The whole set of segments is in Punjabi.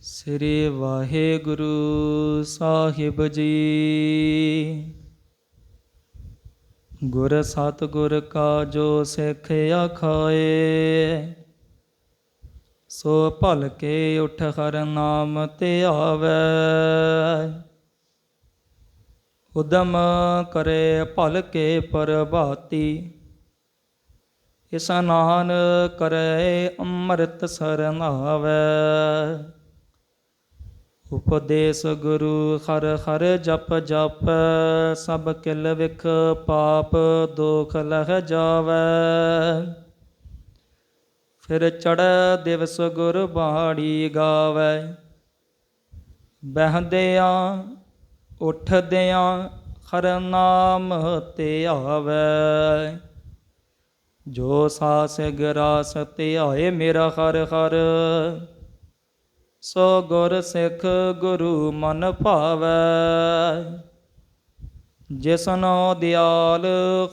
ਸ੍ਰੀ ਵਾਹਿਗੁਰੂ ਸਾਹਿਬ ਜੀ। ਗੁਰ ਸਤਿਗੁਰ ਕਾ ਜੋ ਸਿੱਖ ਆਖਾਏ, ਸੋ ਭਲ ਕੇ ਉਠ ਹਰ ਨਾਮ ਤੇ ਆਵੈ। ਉਦਮ ਕਰੇ ਭਲ ਕੇ ਪ੍ਰਭਾਤੀ। ਇਸਨਾਨ ਕਰੇ ਅੰਮ੍ਰਿਤ ਸਰਨਾਵੈ ਉਪਦੇਸ਼ ਗੁਰੂ ਹਰ ਹਰ ਜਪ ਜਪ, ਸਭ ਕਿਲ ਵਿਖ ਪਾਪ ਦੁਖ ਲਹ ਜਾਵੈ। ਫਿਰ ਚੜ ਦਿਵਸ ਗੁਰ ਬਾਣੀ ਗਾਵੈ। ਬਹਿੰਦਿਆਂ, ਉੱਠਦਿਆਂ ਹਰ ਨਾਮ ਤੇ ਆਵੈ। ਜੋ ਸਾਸ ਗਰਾਸ ਤੇ ਮੇਰਾ ਹਰ ਹਰ, ਸੋ ਗੁਰ ਸਿੱਖ ਗੁਰੂ ਮਨ ਭਾਵੈ। ਜਿਸਨੋ ਦਿਆਲ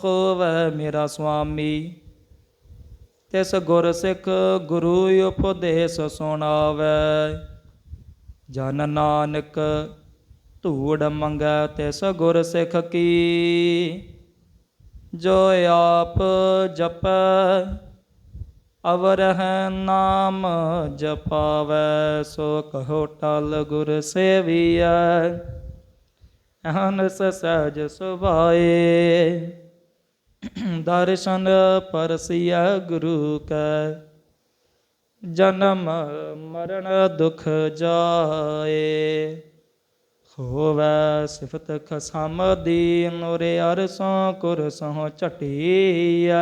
ਹੋਵੈ ਮੇਰਾ ਸੁਆਮੀ, ਤਿਸ ਗੁਰ ਸਿੱਖ ਗੁਰੂ ਉਪਦੇਸ਼ ਸੁਣਾਵੈ। ਜਨ ਨਾਨਕ ਧੂੜ ਮੰਗੈ ਤਿਸ ਗੁਰ ਸਿੱਖ ਕੀ ਜੋ ਆਪ ਜਪੈ, ਅਵਰ ਨਾਮ ਜਪਾਵੈ, ਸੋ ਕਹੋ ਟਲ ਗੁਰ ਸੇਵੀਐ। ਅਹਨਸ ਸਹਿਜ ਸੁਭਾਏ, ਦਰਸ਼ਨ ਪਰਸਿਆ ਗੁਰੂ ਕੈ। ਜਨਮ ਮਰਨ ਦੁਖ ਜਾਏ। ਹੋਵੈ ਸਿਫਤ ਖਸਮ ਦੀ ਨੂਰੇ ਅਰਸੋਂ ਕੁਰਸੋਂ ਝਟੀਐ।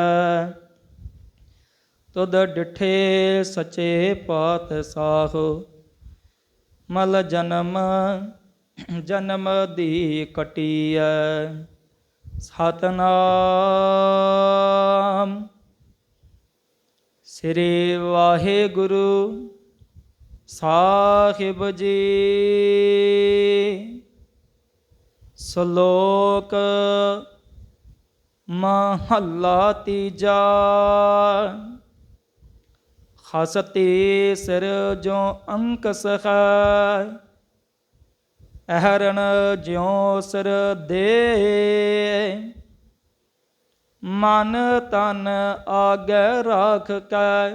ਤੁਧ ਡਿਠੇ ਸਚੇ ਪਾਤ ਸਾਹ, ਮਲ ਜਨਮ ਜਨਮ ਦੀ ਕਟੀਐ। ਸਤਨਾਮ। ਸ੍ਰੀ ਵਾਹਿਗੁਰੂ। ਸਾਹਿਬ ਜੀ। ਸ਼ਲੋਕ ਮਹੱਲਾ ਤੀਜਾ। ਹਸਤੀ ਸਿਰ ਜੋ ਅੰਕ ਸਖ ਅਹਰਣ ਜਿਉ ਸਿਰ ਦੇ। ਮਨ ਤਨ ਆਗੇ ਰੱਖ ਕੈ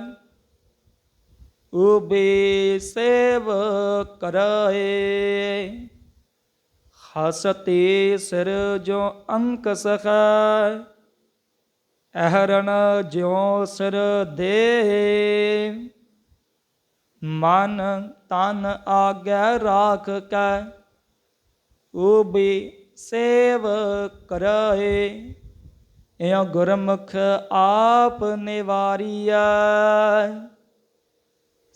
ਉਬੇ ਸੇਵ ਕਰਾਏ। ਹਸਤੀ ਸਿਰ ਜੋ ਅੰਕ ਸਖ ਅਹਰਣ ਜਿਉ ਸਿਰ ਦੇ ਮਨ ਤਨ ਆਗੇ ਰਾਖ ਕੈ। ਉਬੀ ਸੇਵ ਕਰਾਏ। ਇਉ ਗੁਰਮੁਖ ਆਪ ਨਿਵਾਰੀਐ।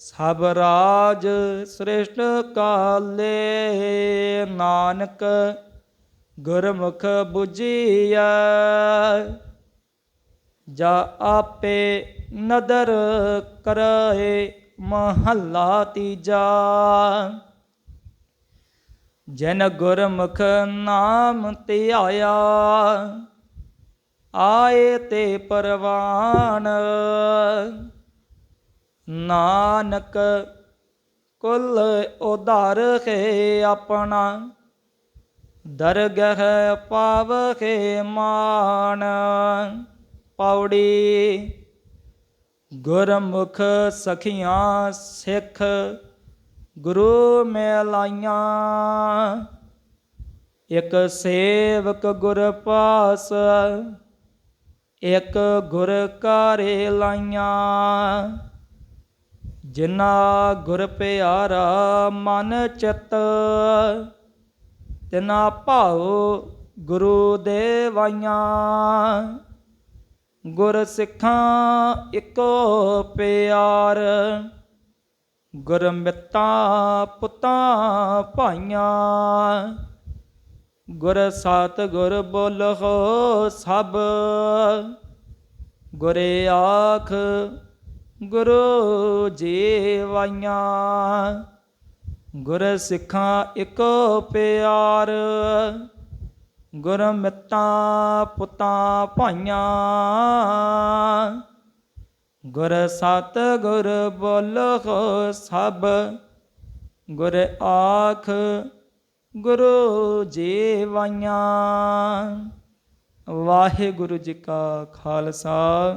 ਸਭ ਰਾਜ ਸ੍ਰਿਸ਼ਟ ਕਾਲੇ, ਨਾਨਕ ਗੁਰਮੁਖ 부ਜੀਐ ਜਾ ਆਪੇ ਨਦਰ ਕਰਏ ਮਹੱਲਾ ਤੀਜਾ। ਜਨ ਗੁਰਮੁਖ ਨਾਮ ਧਿਆਇਆ, ਆਏ ਤੇ ਪਰਵਾਨ। ਨਾਨਕ ਕੁਲ ਉਧਾਰ ਹੈ ਆਪਣਾ, ਦਰਗਹ ਪਾਵਹਿ ਮਾਨ। ਪੌੜੀ ਗੁਰਮੁਖ ਸਖੀਆਂ ਸਿੱਖ ਗੁਰੂ ਮਿਲਾਈਆਂ। ਇਕ ਸੇਵਕ ਗੁਰ ਪਾਸ, ਇਕ ਗੁਰ ਕਾਰੇ ਲਾਈਆਂ। ਜਿਨਾ ਗੁਰ ਪਿਆਰਾ ਮਨ ਚਿਤ, ਤਿਨਾ ਭਾਉ ਗੁਰੂ ਦੇਵਾਈਆਂ। ਗੁਰ ਸਿੱਖਾਂ ਇੱਕੋ ਪਿਆਰ, ਗੁਰ ਮਿੱਤਾ ਪੁੱਤਾਂ ਭਾਈਆਂ। ਗੁਰ ਸਤ ਗੁਰ ਬੋਲਹੁ ਸਭ, ਗੁਰੇ ਆਖ ਗੁਰੂ ਜੀਵਾਈਆਂ ਗੁਰ ਸਿੱਖਾਂ ਇੱਕੋ ਪਿਆਰ। ਗੁਰ ਪੁੱਤਾਂ ਭਾਈਆਂ। ਗੁਰ ਸਤ ਗੁਰ ਬੋਲਹੁ ਸਭ। ਗੁਰ ਆਖ ਗੁਰੂ ਜੀਵਾਈਆਂ ਵਾਹਿਗੁਰੂ ਜੀ ਕਾ ਖਾਲਸਾ।